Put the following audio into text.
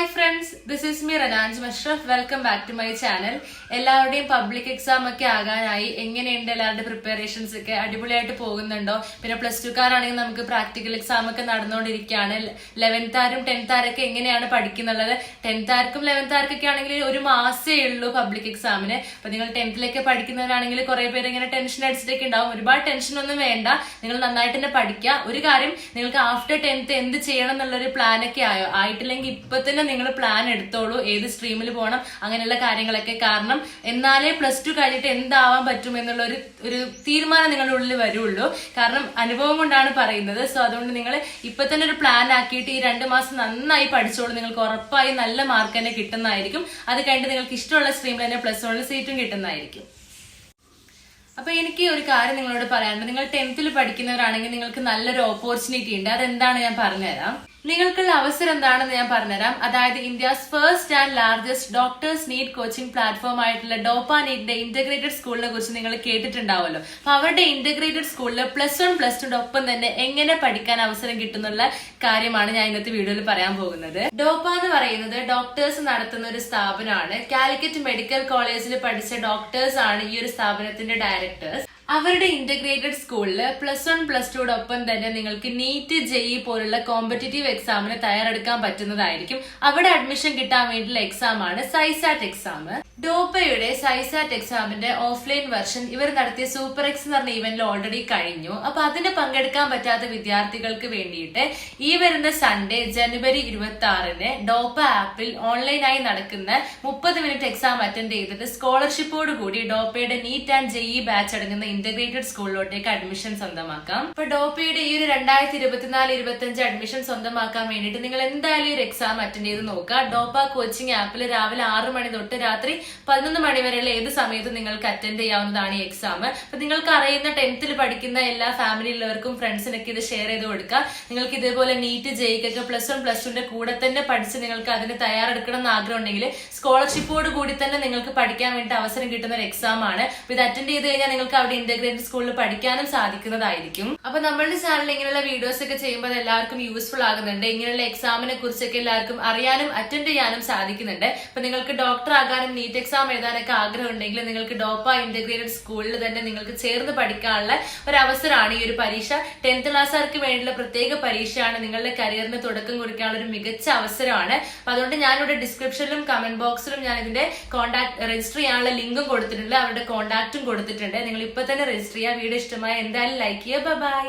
Hi friends this is me റനാൻസ് Musharaf welcome back to my channel എല്ലാവരുടെയും public exam ഒക്കെ ആകാനായി എങ്ങനെയുണ്ട് എല്ലാവരുടെ പ്രിപ്പറേഷൻസ് ഒക്കെ അടിപൊളിയായിട്ട് പോകുന്നുണ്ടോ? പിന്നെ പ്ലസ് ടുക്കാരാണെങ്കിൽ നമുക്ക് പ്രാക്ടിക്കൽ എക്സാം ഒക്കെ നടന്നുകൊണ്ടിരിക്കുകയാണ്. ലെവൻത്താരും ടെൻത്താരൊക്കെ എങ്ങനെയാണ് പഠിക്കുന്നുള്ളത്? ടെൻത്താർക്കും ലെവൻത്താർക്കൊക്കെ ആണെങ്കിൽ ഒരു മാസേ ഉള്ളൂ പബ്ലിക് എക്സാമിന് അപ്പൊ നിങ്ങൾ ടെൻത്തിലൊക്കെ പഠിക്കുന്നവരാണെങ്കിൽ കുറെ പേര് ഇങ്ങനെ ടെൻഷൻ അടിച്ചിട്ടൊക്കെ ഉണ്ടാവും. ഒരുപാട് ടെൻഷൻ ഒന്നും വേണ്ട. നിങ്ങൾ നന്നായിട്ട് തന്നെ പഠിക്കുക. ഒരു കാര്യം നിങ്ങൾക്ക് ആഫ്റ്റർ ടെൻത്ത് എന്ത് ചെയ്യണം എന്നുള്ളൊരു പ്ലാൻ ഒക്കെ ആയോ? ആയിട്ടില്ലെങ്കിൽ ഇപ്പൊ തന്നെ നിങ്ങൾ പ്ലാൻ എടുത്തോളൂ ഏത് സ്ട്രീമിൽ പോകണം അങ്ങനെയുള്ള കാര്യങ്ങളൊക്കെ കാരണം എന്നാലേ പ്ലസ് ടു കഴിഞ്ഞിട്ട് എന്താവാൻ പറ്റും എന്നുള്ള ഒരു ഒരു തീരുമാനം നിങ്ങളുടെ ഉള്ളിൽ വരുള്ളൂ. കാരണം അനുഭവം കൊണ്ടാണ് പറയുന്നത്. സോ അതുകൊണ്ട് നിങ്ങൾ ഇപ്പൊ തന്നെ ഒരു പ്ലാൻ ആക്കിയിട്ട് ഈ രണ്ട് മാസം നന്നായി പഠിച്ചോളൂ. നിങ്ങൾക്ക് ഉറപ്പായി നല്ല മാർക്ക് തന്നെ കിട്ടുന്നതായിരിക്കും. അത് കഴിഞ്ഞിട്ട് നിങ്ങൾക്ക് ഇഷ്ടമുള്ള സ്ട്രീമിൽ തന്നെ പ്ലസ് വണ്ണിൽ സീറ്റും കിട്ടുന്നതായിരിക്കും. അപ്പൊ എനിക്ക് ഒരു കാര്യം നിങ്ങളോട് പറയാനുണ്ട്. നിങ്ങൾ ടെൻത്തിൽ പഠിക്കുന്നവരാണെങ്കിൽ നിങ്ങൾക്ക് നല്ലൊരു ഓപ്പർച്യൂണിറ്റി ഉണ്ട്. അതെന്താണ് ഞാൻ പറഞ്ഞുതരാം? നിങ്ങൾക്കുള്ള അവസരം എന്താണെന്ന് ഞാൻ പറഞ്ഞുതരാം. അതായത് India's first and largest doctors NEET coaching platform ആയിട്ടുള്ള ഡോപ്പ നീറ്റിന്റെ ഇന്റഗ്രേറ്റഡ് സ്കൂളിനെ കുറിച്ച് നിങ്ങൾ കേട്ടിട്ടുണ്ടാവുമല്ലോ. അപ്പൊ അവരുടെ ഇന്റഗ്രേറ്റഡ് സ്കൂളിൽ പ്ലസ് വൺ പ്ലസ് ടുന്റെ ഒപ്പം തന്നെ എങ്ങനെ പഠിക്കാൻ അവസരം കിട്ടുന്നുള്ള കാര്യമാണ് ഞാൻ ഇന്നത്തെ വീഡിയോയിൽ പറയാൻ പോകുന്നത്. ഡോപ്പ എന്ന് പറയുന്നത് ഡോക്ടേഴ്സ് നടത്തുന്ന ഒരു സ്ഥാപനമാണ്. കാലിക്കറ്റ് മെഡിക്കൽ കോളേജിൽ പഠിച്ച ഡോക്ടേഴ്സ് ആണ് ഈ ഒരു സ്ഥാപനത്തിന്റെ ഡയറക്ടേഴ്സ് അവരുടെ ഇന്റഗ്രേറ്റഡ് സ്കൂളിൽ പ്ലസ് വൺ പ്ലസ് ടുടൊപ്പം തന്നെ നിങ്ങൾക്ക് നീറ്റ് ജെഇ പോലുള്ള കോമ്പറ്റേറ്റീവ് എക്സാമിന് തയ്യാറെടുക്കാൻ പറ്റുന്നതായിരിക്കും. അവിടെ അഡ്മിഷൻ കിട്ടാൻ വേണ്ടിയുള്ള എക്സാം ആണ് സൈസാറ്റ് എക്സാം ഡോപ്പയുടെ സൈസാറ്റ് എക്സാമിന്റെ ഓഫ്ലൈൻ വെർഷൻ ഇവർ നടത്തിയ സൂപ്പർ എക്സ് എന്ന് പറഞ്ഞ ഇവന്റിൽ ഓൾറെഡി കഴിഞ്ഞു. അപ്പൊ അതിന് പങ്കെടുക്കാൻ പറ്റാത്ത വിദ്യാർത്ഥികൾക്ക് വേണ്ടിയിട്ട് ഈ വരുന്ന സൺഡേ ജനുവരി ഇരുപത്തി ആറിന് ഡോപ്പ ആപ്പിൽ ഓൺലൈനായി നടക്കുന്ന മുപ്പത് മിനിറ്റ് എക്സാം അറ്റൻഡ് ചെയ്തിട്ട് സ്കോളർഷിപ്പോട് കൂടി ഡോപ്പയുടെ നീറ്റ് ആൻഡ് ജെഇ ബാച്ച് അടങ്ങുന്ന ഇന്റഗ്രേറ്റഡ് സ്കൂളിലോട്ടേക്ക് അഡ്മിഷൻ സ്വന്തമാക്കാം. അപ്പൊ ഡോപ്പയുടെ ഈ ഒരു രണ്ടായിരത്തി ഇരുപത്തിനാല് ഇരുപത്തി അഞ്ച് അഡ്മിഷൻ സ്വന്തമാക്കാൻ വേണ്ടിയിട്ട് നിങ്ങൾ എന്തായാലും ഒരു എക്സാം അറ്റൻഡ് ചെയ്ത് നോക്കുക. ഡോപ്പ കോച്ചിങ് ആപ്പിൽ രാവിലെ ആറ് മണി തൊട്ട് രാത്രി പതിനൊന്ന് മണി വരെയുള്ള ഏത് സമയത്തും നിങ്ങൾക്ക് അറ്റൻഡ് ചെയ്യാവുന്നതാണ് ഈ എക്സാം അപ്പൊ നിങ്ങൾക്ക് അറിയുന്ന ടെൻത്തിൽ പഠിക്കുന്ന എല്ലാ ഫാമിലിയിലുള്ളവർക്കും ഫ്രണ്ട്സിനൊക്കെ ഇത് ഷെയർ ചെയ്ത് കൊടുക്കുക. നിങ്ങൾക്ക് ഇതേപോലെ നീറ്റ് ജയിക്കൊക്കെ പ്ലസ് വൺ പ്ലസ് ടുന്റെ കൂടെ തന്നെ പഠിച്ച് നിങ്ങൾക്ക് അതിന് തയ്യാറെടുക്കണം എന്ന് ആഗ്രഹം ഉണ്ടെങ്കിൽ സ്കോളർഷിപ്പോട് കൂടി തന്നെ നിങ്ങൾക്ക് പഠിക്കാൻ വേണ്ടി അവസരം കിട്ടുന്ന ഒരു എക്സാം ആണ്. ഇത് അറ്റൻഡ് ചെയ്ത് കഴിഞ്ഞാൽ നിങ്ങൾക്ക് അവിടെ ഇന്റഗ്രേറ്റഡ് സ്കൂളിൽ പഠിക്കാനും സാധിക്കുന്നതായിരിക്കും. അപ്പൊ നമ്മളുടെ ചാനൽ ഇങ്ങനെയുള്ള വീഡിയോസ് ഒക്കെ ചെയ്യുമ്പോൾ എല്ലാവർക്കും യൂസ്ഫുൾ ആകുന്നുണ്ട്. ഇങ്ങനെയുള്ള എക്സാമിനെ കുറിച്ചൊക്കെ എല്ലാവർക്കും അറിയാനും അറ്റൻഡ് ചെയ്യാനും സാധിക്കുന്നുണ്ട്. അപ്പൊ നിങ്ങൾക്ക് ഡോക്ടർ ആകാനും നീറ്റ് എക്സാം എഴുതാനൊക്കെ ആഗ്രഹം ഉണ്ടെങ്കിൽ നിങ്ങൾക്ക് ഡോപ്പ ഇന്റഗ്രേറ്റഡ് സ്കൂളിൽ തന്നെ നിങ്ങൾക്ക് ചേർന്ന് പഠിക്കാനുള്ള ഒരു അവസരമാണ് ഈ ഒരു പരീക്ഷ. ടെൻത്ത് ക്ലാസ്സുകാർക്ക് വേണ്ടിയുള്ള പ്രത്യേക പരീക്ഷയാണ് നിങ്ങളുടെ കരിയറിന് തുടക്കം കുറിക്കാനുള്ള ഒരു മികച്ച അവസരമാണ്. അപ്പൊ അതുകൊണ്ട് ഞാനിവിടെ ഡിസ്ക്രിപ്ഷനിലും കമന്റ് ബോക്സിലും ഞാൻ ഇതിന്റെ കോൺടാക്ട് രജിസ്റ്റർ ചെയ്യാനുള്ള ലിങ്കും കൊടുത്തിട്ടുണ്ട്. അവരുടെ കോൺടാക്റ്റും കൊടുത്തിട്ടുണ്ട്. നിങ്ങൾ ഇപ്പൊ തന്നെ രജിസ്റ്റർ ചെയ്യുക വീഡിയോ ഇഷ്ടമായ എന്തായാലും ലൈക്ക് ചെയ്യുക. ബൈ